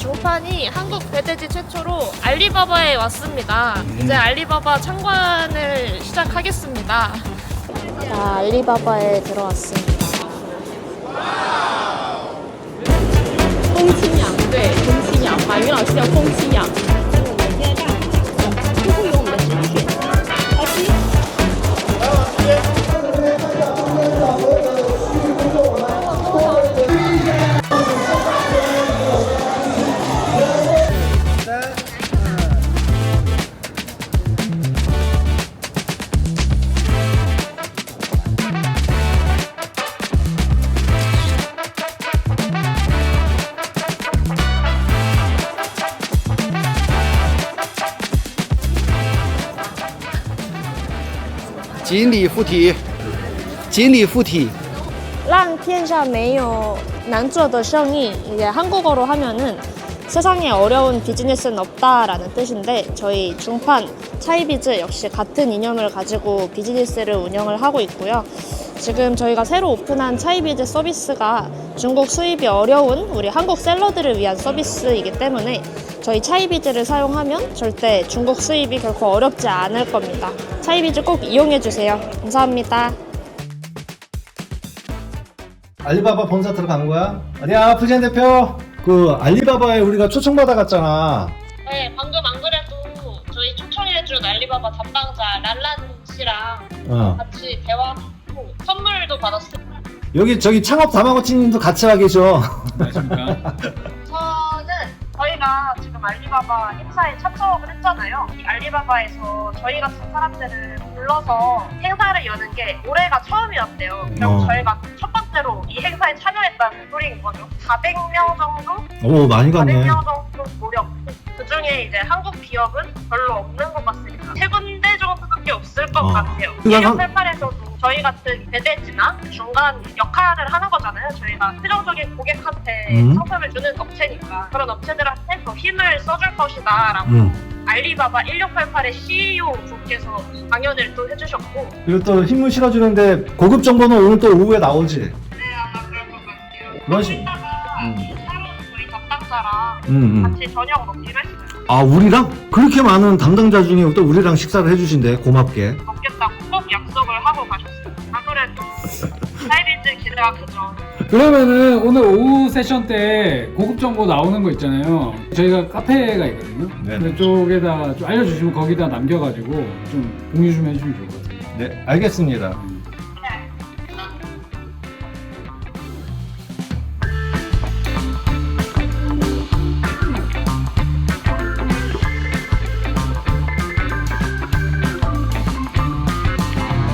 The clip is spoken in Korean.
중판이 한국 배대지 최초로 알리바바에 왔습니다. 이제 알리바바 참관을 시작하겠습니다. 자, 알리바바에 들어왔습니다. 风清扬，对，风清扬，马云老师叫风清 锦鲤附体，锦鲤附体。让天下没有难做的生意. 이게 한국어로 하면은 세상에 어려운 비즈니스는 없다라는 뜻인데 저희 중판 차이비즈 역시 같은 이념을 가지고 비즈니스를 운영을 하고 있고요. 지금 저희가 새로 오픈한 차이비즈 서비스가 중국 수입이 어려운 우리 한국 셀러들을 위한 서비스이기 때문에 저희 차이비즈를 사용하면 절대 중국 수입이 결코 어렵지 않을 겁니다. 차이비즈 꼭 이용해 주세요. 감사합니다. 알리바바 본사 들어간 거야? 아니야, 부지한 대표. 그 알리바바에 우리가 초청받아 갔잖아. 네, 방금 안 그래도 저희 초청해준 알리바바 담당자 랄란 씨랑 어. 같이 선물도 받았어요. 여기 저기 창업 다마고치님도 같이 와 계셔. 저는 저희가 지금 알리바바 행사에 참석을 했잖아요. 이 알리바바에서 저희 같은 사람들을 불러서 행사를 여는 게 올해가 처음이었대요. 그리고 어. 저희가 첫 번째로 이 행사에 참여했다는 소리인 거죠. 400명 정도? 오, 많이 갔네. 400명 정도 모였고 그 중에 이제 한국 기업은 별로 없는 것 같습니다. 세 군데 정도밖에 없을 것 어. 같아요. 그건 1688에서도 저희 같은 배대지나 중간 역할을 하는 거잖아요. 저희가 최종적인 고객한테 음. 상품을 주는 업체니까 그런 업체들한테 더 힘을 써줄 것이다라고 응. 알리바바 1688의 CEO 분께서 강연을 또 해주셨고 그리고 또 힘을 실어주는데 고급 정보는 오늘 또 오후에 나오지. 네 아마 그럴 것 같아요. 그런 식- 이따가 음. 새로운 저희 담당자랑 응, 응. 같이 저녁 먹기로 했어요. 아, 우리랑? 그렇게 많은 담당자 중에 또 우리랑 식사를 해주신대, 고맙게. 약속을 하고 가셨어요. 아무래도 사이비즈 기대가 크죠. 그러면은 오늘 오후 세션 때 고급 정보 나오는 거 있잖아요. 저희가 카페가 있거든요. 네네. 그쪽에다 좀 알려주시면 거기다 남겨가지고 좀 공유 좀 해주시면 좋을 것 같아요. 네, 알겠습니다.